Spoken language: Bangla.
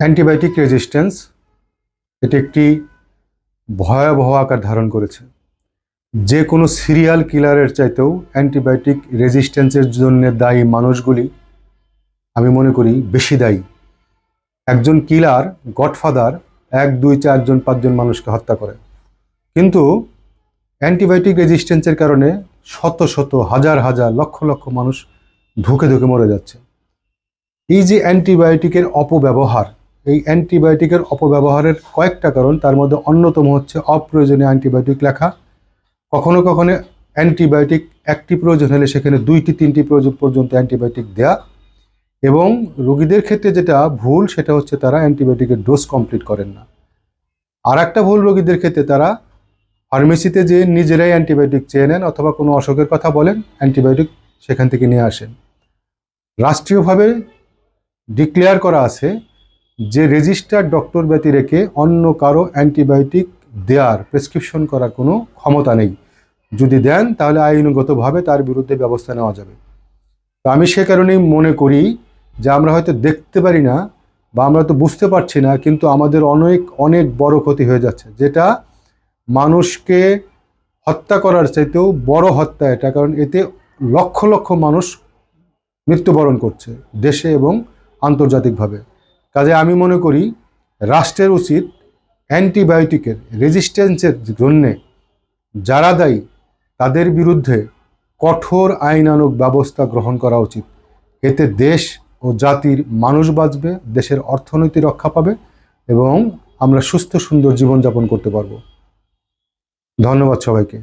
অ্যান্টিবায়োটিক রেজিস্ট্যান্স এটি একটি ভয়াবহ আকার ধারণ করেছে। যে কোনো সিরিয়াল কিলারের চাইতেও অ্যান্টিবায়োটিক রেজিস্ট্যান্সের জন্য দায়ী মানুষগুলি, আমি মনে করি, বেশি দায়ী। একজন কিলার গডফাদার এক, দুই চারজন পাঁচজন মানুষকে হত্যা করে। কিন্তু অ্যান্টিবায়োটিক রেজিস্ট্যান্সের কারণে শত শত, হাজার হাজার, লক্ষ লক্ষ মানুষ ধুকে ধুকে মরে যাচ্ছে। এই যে অ্যান্টিবায়োটিকের অপব্যবহার এই অ্যান্টিবায়োটিকের অপব্যবহারের কয়েকটা কারণ, তার মধ্যে অন্যতম হচ্ছে অপ্রয়োজনীয় অ্যান্টিবায়োটিক লেখা। কখনো কখনো অ্যান্টিবায়োটিক একটি প্রয়োজন হলে সেখানে দুইটি, তিনটি প্রয়োজন পর্যন্ত অ্যান্টিবায়োটিক দেয়া এবং রোগীদের ক্ষেত্রে যেটা ভুল, সেটা হচ্ছে তারা অ্যান্টিবায়োটিকের ডোজ কমপ্লিট করেন না। আর একটা ভুল রোগীদের ক্ষেত্রে তারা ফার্মেসিতে যে নিজেরাই অ্যান্টিবায়োটিক চেয়ে নেন অথবা কোনো অসুখের কথা বলেন, অ্যান্টিবায়োটিক সেখান থেকে নিয়ে আসেন। রাষ্ট্রীয়ভাবে ডিক্লেয়ার করা আছে যে রেজিস্টার্ড ডক্টর ব্যতি রেখে অন্য কারও অ্যান্টিবায়োটিক দেওয়ার প্রেসক্রিপশন করার কোনো ক্ষমতা নেই। যদি দেন, তাহলে আইনগতভাবে তার বিরুদ্ধে ব্যবস্থা নেওয়া যাবে। তো আমি সে কারণেই মনে করি যে আমরা হয়তো দেখতে পারি না বা আমরা তো বুঝতে পারছি না, কিন্তু আমাদের অনেক অনেক বড় ক্ষতি হয়ে যাচ্ছে। যেটা মানুষকে হত্যা করার চাইতেও বড় হত্যা এটা, কারণ এতে লক্ষ লক্ষ মানুষ মৃত্যুবরণ করছে দেশে এবং আন্তর্জাতিকভাবে। কাজে আমি মনে করি রাষ্ট্রের উচিত অ্যান্টিবায়োটিকের রেজিস্ট্যান্সের জন্যে যারা দায়ী, তাদের বিরুদ্ধে কঠোর আইনানুগ ব্যবস্থা গ্রহণ করা উচিত। এতে দেশ ও জাতির মানুষ বাঁচবে, দেশের অর্থনীতি রক্ষা পাবে এবং আমরা সুস্থ সুন্দর জীবনযাপন করতে পারব। ধন্যবাদ সবাইকে।